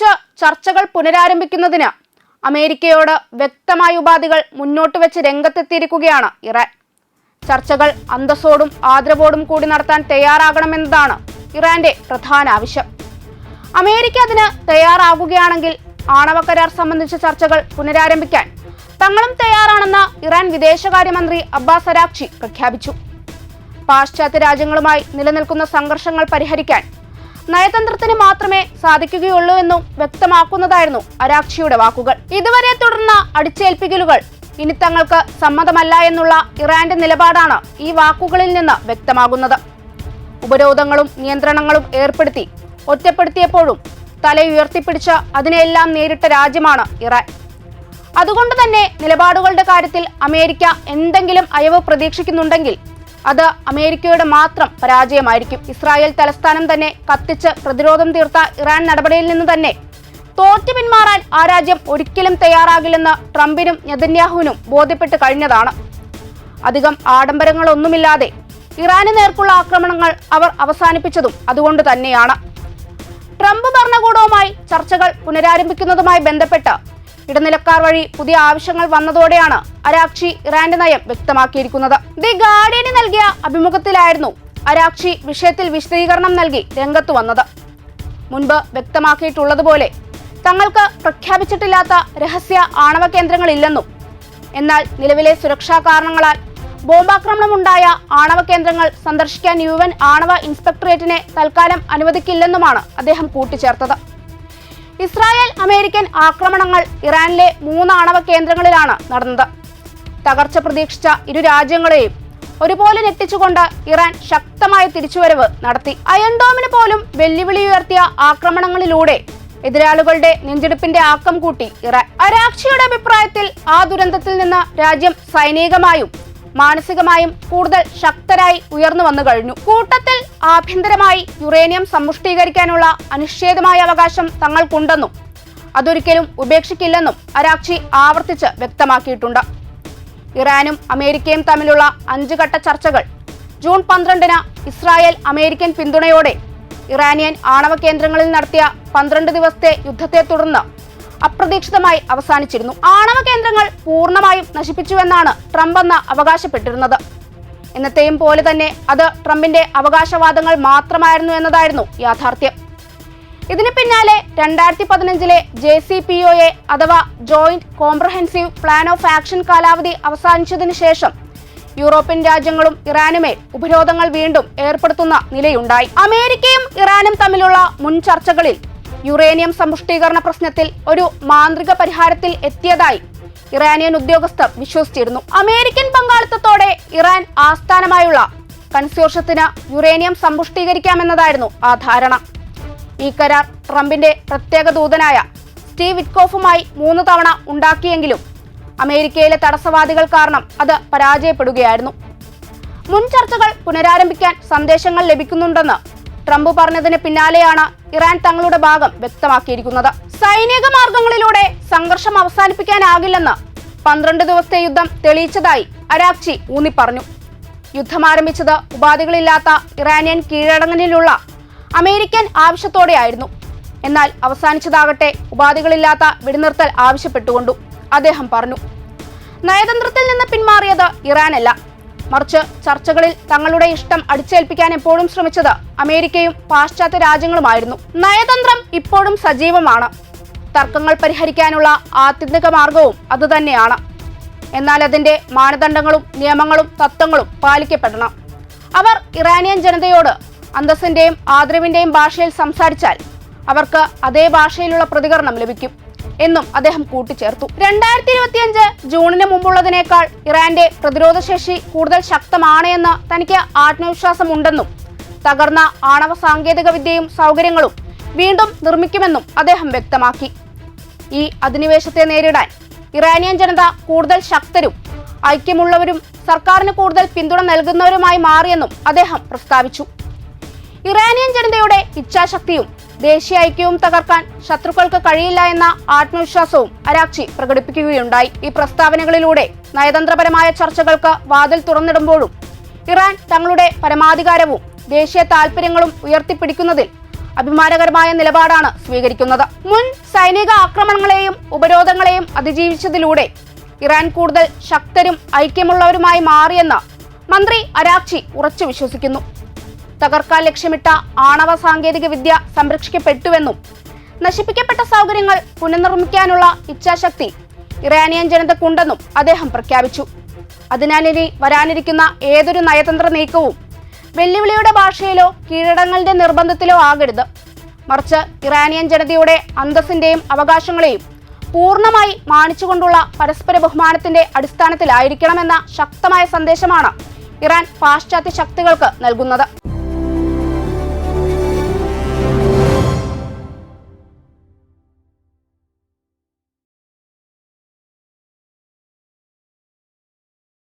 വെച്ച് ചർച്ചകൾ പുനരാരംഭിക്കുന്നതിന് അമേരിക്കയോട് വ്യക്തമായ ഉപാധികൾ മുന്നോട്ട് വെച്ച് രംഗത്തെത്തിയിരിക്കുകയാണ് ഇറാൻ. ചർച്ചകൾ അന്തസ്സോടും ആദരവോടും കൂടി നടത്താൻ തയ്യാറാകണമെന്നതാണ് ഇറാന്റെ പ്രധാന ആവശ്യം. അമേരിക്ക അതിന് തയ്യാറാകുകയാണെങ്കിൽ ആണവ കരാർ സംബന്ധിച്ച ചർച്ചകൾ പുനരാരംഭിക്കാൻ തങ്ങളും തയ്യാറാണെന്ന് ഇറാൻ വിദേശകാര്യമന്ത്രി അബ്ബാസ് അരാക്ചി പ്രഖ്യാപിച്ചു. പാശ്ചാത്യ രാജ്യങ്ങളുമായി നിലനിൽക്കുന്ന സംഘർഷങ്ങൾ പരിഹരിക്കാൻ നയതന്ത്രത്തിന് മാത്രമേ സാധിക്കുകയുള്ളൂ എന്നും വ്യക്തമാക്കുന്നതായിരുന്നു അരാക്ഷിയുടെ വാക്കുകൾ. ഇതുവരെ തുടർന്ന അടിച്ചേൽപ്പിക്കലുകൾ ഇനി തങ്ങൾക്ക് സമ്മതമല്ല എന്നുള്ള ഇറാന്റെ നിലപാടാണ് ഈ വാക്കുകളിൽ നിന്ന് വ്യക്തമാകുന്നത്. ഉപരോധങ്ങളും നിയന്ത്രണങ്ങളും ഏർപ്പെടുത്തി ഒറ്റപ്പെടുത്തിയപ്പോഴും തല ഉയർത്തിപ്പിടിച്ച് അതിനെല്ലാം നേരിട്ട രാജ്യമാണ് ഇറാൻ. അതുകൊണ്ട് തന്നെ നിലപാടുകളുടെ കാര്യത്തിൽ അമേരിക്ക എന്തെങ്കിലും അയവ് പ്രതീക്ഷിക്കുന്നുണ്ടെങ്കിൽ അത് അമേരിക്കയുടെ മാത്രം പരാജയമായിരിക്കും. ഇസ്രായേൽ തലസ്ഥാനം തന്നെ കത്തിച്ച് പ്രതിരോധം തീർത്ത ഇറാൻ നടപടിയിൽ നിന്ന് തന്നെ. തോറ്റു പിന്മാറാൻ ആ രാജ്യം ഒരിക്കലും തയ്യാറാകില്ലെന്ന് ട്രംപിനും നെതന്യാഹുവിനും ബോധ്യപ്പെട്ട് കഴിഞ്ഞതാണ്. അധികം ആഡംബരങ്ങളൊന്നുമില്ലാതെ ഇറാന് നേർക്കുള്ള ആക്രമണങ്ങൾ അവർ അവസാനിപ്പിച്ചതും അതുകൊണ്ട് തന്നെയാണ്. ട്രംപ് ഭരണകൂടവുമായി ചർച്ചകൾ പുനരാരംഭിക്കുന്നതുമായി ബന്ധപ്പെട്ട് ഇടനിലക്കാർ വഴി പുതിയ ആവശ്യങ്ങൾ വന്നതോടെയാണ് അരാക്ഷി ഇറാന്റെ നയം വ്യക്തമാക്കിയിരിക്കുന്നത്. ദി ഗാർഡിയന് നൽകിയ അഭിമുഖത്തിലായിരുന്നു അരാക്ഷി വിഷയത്തിൽ വിശദീകരണം നൽകി രംഗത്തു വന്നത്. മുൻപ് വ്യക്തമാക്കിയിട്ടുള്ളതുപോലെ തങ്ങൾക്ക് പ്രഖ്യാപിച്ചിട്ടില്ലാത്ത രഹസ്യ ആണവ കേന്ദ്രങ്ങളില്ലെന്നും എന്നാൽ നിലവിലെ സുരക്ഷാ കാരണങ്ങളാൽ ബോംബാക്രമണമുണ്ടായ ആണവ കേന്ദ്രങ്ങൾ സന്ദർശിക്കാൻ യു ആണവ ഇൻസ്പെക്ടറേറ്റിനെ തൽക്കാലം അനുവദിക്കില്ലെന്നുമാണ് അദ്ദേഹം കൂട്ടിച്ചേർത്തത്. ഇസ്രായേൽ അമേരിക്കൻ ആക്രമണങ്ങൾ ഇറാനിലെ മൂന്ന് ആണവ കേന്ദ്രങ്ങളിലാണ് നടന്നത്. തകർച്ച പ്രതീക്ഷിച്ച ഇരു രാജ്യങ്ങളെയും ഒരുപോലെ ഞെട്ടിച്ചുകൊണ്ട് ഇറാൻ ശക്തമായ തിരിച്ചുവരവ് നടത്തി. അയൺഡോമിന് പോലും വെല്ലുവിളി ഉയർത്തിയ ആക്രമണങ്ങളിലൂടെ എതിരാളികളുടെ നെഞ്ചെടുപ്പിന്റെ ആക്കം കൂട്ടി ഇറാൻ. അരാക്ഷിയുടെ അഭിപ്രായത്തിൽ ആ ദുരന്തത്തിൽ നിന്ന് രാജ്യം സൈനികമായും മാനസികമായും കൂടുതൽ ശക്തരായി ഉയർന്നു വന്നു കഴിഞ്ഞു. കൂട്ടത്തിൽ ആഭ്യന്തരമായി യുറേനിയം സമ്പുഷ്ടീകരിക്കാനുള്ള അനിഷേധമായ അവകാശം തങ്ങൾക്കുണ്ടെന്നും അതൊരിക്കലും ഉപേക്ഷിക്കില്ലെന്നും അരാക്ഷി ആവർത്തിച്ച് വ്യക്തമാക്കിയിട്ടുണ്ട്. ഇറാനും അമേരിക്കയും തമ്മിലുള്ള അഞ്ചു ഘട്ട ചർച്ചകൾ ജൂൺ പന്ത്രണ്ടിന് ഇസ്രായേൽ അമേരിക്കൻ പിന്തുണയോടെ ഇറാനിയൻ ആണവ കേന്ദ്രങ്ങളിൽ നടത്തിയ പന്ത്രണ്ട് ദിവസത്തെ യുദ്ധത്തെ തുടർന്ന് അപ്രതീക്ഷിതമായി അവസാനിച്ചിരുന്നു. ആണവ കേന്ദ്രങ്ങൾ പൂർണമായും നശിപ്പിച്ചുവെന്നാണ് ട്രംപ് അന്ന് അവകാശപ്പെട്ടിരുന്നത്. എന്നത്തെയും പോലെ തന്നെ അത് ട്രംപിന്റെ അവകാശവാദങ്ങൾ മാത്രമായിരുന്നു എന്നതായിരുന്നു യാഥാർത്ഥ്യം. ഇതിന് പിന്നാലെ രണ്ടായിരത്തി പതിനഞ്ചിലെ J C P O A അഥവാ joint comprehensive plan of action കാലാവധി അവസാനിച്ചതിനു ശേഷം യൂറോപ്യൻ രാജ്യങ്ങളും ഇറാനുമേൽ ഉപരോധങ്ങൾ വീണ്ടും ഏർപ്പെടുത്തുന്ന നിലയുണ്ടായി. അമേരിക്കയും ഇറാനും തമ്മിലുള്ള മുൻ ചർച്ചകളിൽ യുറേനിയം സമ്പുഷ്ടീകരണ പ്രശ്നത്തിൽ ഒരു മാന്ത്രിക പരിഹാരത്തിൽ എത്തിയതായി ഇറാനിയൻ ഉദ്യോഗസ്ഥർ വിശ്വസിച്ചിരുന്നു. അമേരിക്കൻ പങ്കാളിത്തത്തോടെ ഇറാൻ ആസ്ഥാനമായുള്ള കൺസോർഷ്യത്തിന് യുറേനിയം സമ്പുഷ്ടീകരിക്കാമെന്നതായിരുന്നു ആ ധാരണ. ഈ കരാർ ട്രംപിന്റെ പ്രത്യേക ദൂതനായ സ്റ്റീവ് വിറ്റ്കോഫുമായി മൂന്ന് തവണ ഉണ്ടാക്കിയെങ്കിലും അമേരിക്കയിലെ തടസ്സവാദികൾ കാരണം അത് പരാജയപ്പെടുകയായിരുന്നു. മുൻ ചർച്ചകൾ പുനരാരംഭിക്കാൻ സന്ദേശങ്ങൾ ലഭിക്കുന്നുണ്ടെന്ന് ട്രംപ് പറഞ്ഞതിന് പിന്നാലെയാണ് ഇറാൻ തങ്ങളുടെ ഭാഗം വ്യക്തമാക്കിയിരിക്കുന്നത്. സൈനിക മാർഗങ്ങളിലൂടെ സംഘർഷം അവസാനിപ്പിക്കാനാകില്ലെന്ന് പന്ത്രണ്ട് ദിവസത്തെ യുദ്ധം തെളിയിച്ചതായി അരാക്ചി ഊന്നിപ്പറഞ്ഞു. യുദ്ധം ആരംഭിച്ചത് ഉപാധികളില്ലാത്ത ഇറാനിയൻ കീഴടങ്ങലിലുള്ള അമേരിക്കൻ ആവശ്യത്തോടെയായിരുന്നു. എന്നാൽ അവസാനിച്ചതാകട്ടെ ഉപാധികളില്ലാത്ത വെടിനിർത്തൽ ആവശ്യപ്പെട്ടുകൊണ്ടു അദ്ദേഹം പറഞ്ഞു. നയതന്ത്രത്തിൽ നിന്ന് പിന്മാറിയത് ഇറാനല്ല. മറിച്ച് ചർച്ചകളിൽ തങ്ങളുടെ ഇഷ്ടം അടിച്ചേൽപ്പിക്കാൻ എപ്പോഴും ശ്രമിച്ചത് അമേരിക്കയും പാശ്ചാത്യ രാജ്യങ്ങളുമായിരുന്നു. നയതന്ത്രം ഇപ്പോഴും സജീവമാണ്. തർക്കങ്ങൾ പരിഹരിക്കാനുള്ള ആത്യന്തിക മാർഗവും അതുതന്നെയാണ്. എന്നാൽ അതിന്റെ മാനദണ്ഡങ്ങളും നിയമങ്ങളും തത്വങ്ങളും പാലിക്കപ്പെടണം. അവർ ഇറാനിയൻ ജനതയോട് അന്തസ്സിന്റെയും ആദരവിന്റെയും ഭാഷയിൽ സംസാരിച്ചാൽ അവർക്ക് അതേ ഭാഷയിലുള്ള പ്രതികരണം ലഭിക്കും. എന്നും അദ്ദേഹം കൂട്ടിച്ചേർത്തു. രണ്ടായിരത്തി ഇരുപത്തിയഞ്ച് ജൂണിന് മുമ്പുള്ളതിനേക്കാൾ ഇറാന്റെ പ്രതിരോധ ശേഷി കൂടുതൽ ശക്തമാണ് എന്ന് തനിക്ക് ആത്മവിശ്വാസമുണ്ടെന്നും തകർന്ന ആണവ സാങ്കേതിക വിദ്യയും സൗകര്യങ്ങളും വീണ്ടും നിർമ്മിക്കുമെന്നും അദ്ദേഹം വ്യക്തമാക്കി. ഈ അധിനിവേശത്തെ നേരിടാൻ ഇറാനിയൻ ജനത കൂടുതൽ ശക്തരും ഐക്യമുള്ളവരും സർക്കാരിന് കൂടുതൽ പിന്തുണ നൽകുന്നവരുമായി മാറിയെന്നും അദ്ദേഹം പ്രസ്താവിച്ചു. ഇറാനിയൻ ജനതയുടെ ഇച്ഛാശക്തിയും ദേശീയ ഐക്യവും തകർക്കാൻ ശത്രുക്കൾക്ക് കഴിയില്ല എന്ന ആത്മവിശ്വാസവും അരാക്ഷി പ്രകടിപ്പിക്കുകയുണ്ടായി. ഈ പ്രസ്താവനകളിലൂടെ നയതന്ത്രപരമായ ചർച്ചകൾക്ക് വാതിൽ തുറന്നിടുമ്പോഴും ഇറാൻ തങ്ങളുടെ പരമാധികാരവും ദേശീയ താൽപര്യങ്ങളും ഉയർത്തിപ്പിടിക്കുന്നതിൽ അഭിമാനകരമായ നിലപാടാണ് സ്വീകരിക്കുന്നത്. മുൻ സൈനിക ആക്രമണങ്ങളെയും ഉപരോധങ്ങളെയും അതിജീവിച്ചതിലൂടെ ഇറാൻ കൂടുതൽ ശക്തരും ഐക്യമുള്ളവരുമായി മാറിയെന്ന് മന്ത്രി അരാക്ഷി ഉറച്ചു വിശ്വസിക്കുന്നു തകർക്കാൻ ലക്ഷ്യമിട്ട ആണവ സാങ്കേതിക വിദ്യ സംരക്ഷിക്കപ്പെട്ടുവെന്നും നശിപ്പിക്കപ്പെട്ട സൗകര്യങ്ങൾ പുനർനിർമ്മിക്കാനുള്ള ഇച്ഛാശക്തി ഇറാനിയൻ ജനതക്കുണ്ടെന്നും അദ്ദേഹം പ്രഖ്യാപിച്ചു. അതിനാൽ ഇനി വരാനിരിക്കുന്ന ഏതൊരു നയതന്ത്ര നീക്കവും വെല്ലുവിളിയുടെ ഭാഷയിലോ കീഴടങ്ങളുടെ നിർബന്ധത്തിലോ ആകരുത്. മറിച്ച് ഇറാനിയൻ ജനതയുടെ അന്തസ്സിന്റെയും അവകാശങ്ങളെയും പൂർണമായി മാനിച്ചുകൊണ്ടുള്ള പരസ്പര ബഹുമാനത്തിന്റെ അടിസ്ഥാനത്തിലായിരിക്കണമെന്ന ശക്തമായ സന്ദേശമാണ് ഇറാൻ പാശ്ചാത്യ ശക്തികൾക്ക് നൽകുന്നത്.